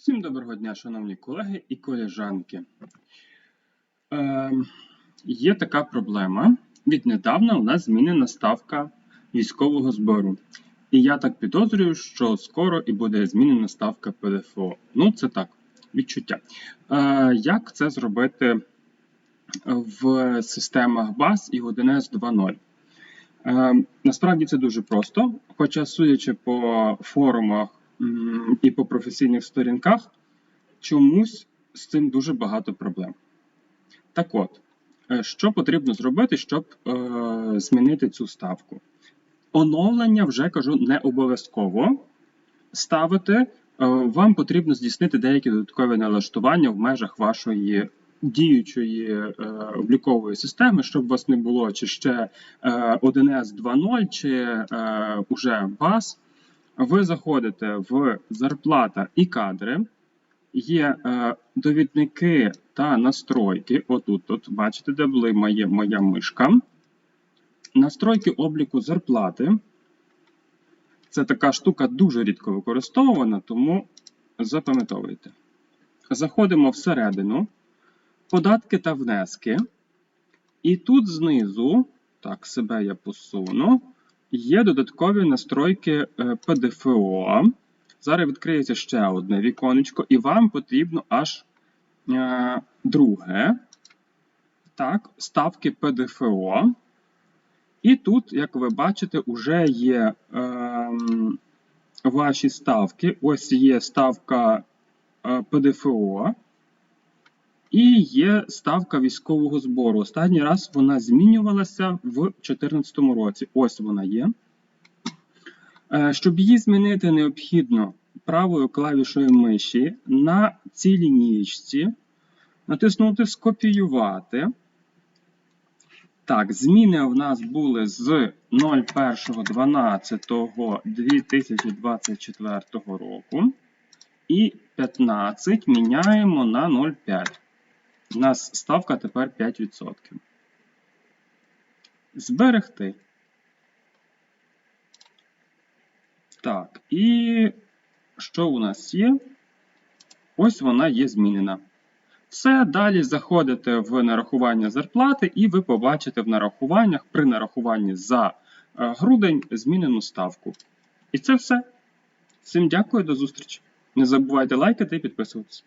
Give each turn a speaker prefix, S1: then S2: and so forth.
S1: Всім доброго дня, шановні колеги і колежанки. Е, є така проблема. Віднедавна у нас змінена ставка військового збору. І я так підозрюю, що скоро і буде змінена ставка ПДФО. Ну, це так, відчуття. Е, як це зробити в системах BAS і 1С 2.0? Е, насправді це дуже просто, хоча, судячи по форумах і по професійних сторінках, чомусь з цим дуже багато проблем. Так от, е, що потрібно зробити, щоб е, змінити цю ставку? Оновлення вже кажу не обов'язково ставити. Е, Вам потрібно здійснити деякі додаткові налаштування в межах вашої діючої е, облікової системи, щоб у вас не було чи ще е, 1С 2.0, чи е, уже BAS. Ви заходите в зарплата і кадри, є е, довідники та настройки. Отут, тут, бачите, де була моя, моя мишка. Настройки обліку зарплати. Це така штука дуже рідко використовувана, тому запам'ятовуйте. Заходимо всередину, податки та внески. І тут знизу, так, себе я посуну, є додаткові настройки е, ПДФО. Зараз відкриється ще одне віконечко, і вам потрібно аж е, друге. Так, ставки ПДФО. І тут, як ви бачите, вже є е, ваші ставки. Ось є ставка е, ПДФО. І є ставка військового збору. Останній раз вона змінювалася в 2014 році. Ось вона є. Е, Щоб її змінити, необхідно правою клавішою миші на цій лінієчці натиснути Скопіювати. Так, зміни в нас були з 01.12.2024 року. І 15 міняємо на 0,5. У нас ставка тепер 5%. Зберегти. Так, і що у нас є? Ось вона є змінена. Все, далі заходите в нарахування зарплати, і ви побачите в нарахуваннях при нарахуванні за е, грудень змінену ставку. І це все. Всім дякую, до зустрічі. Не забувайте лайкати і підписуватися.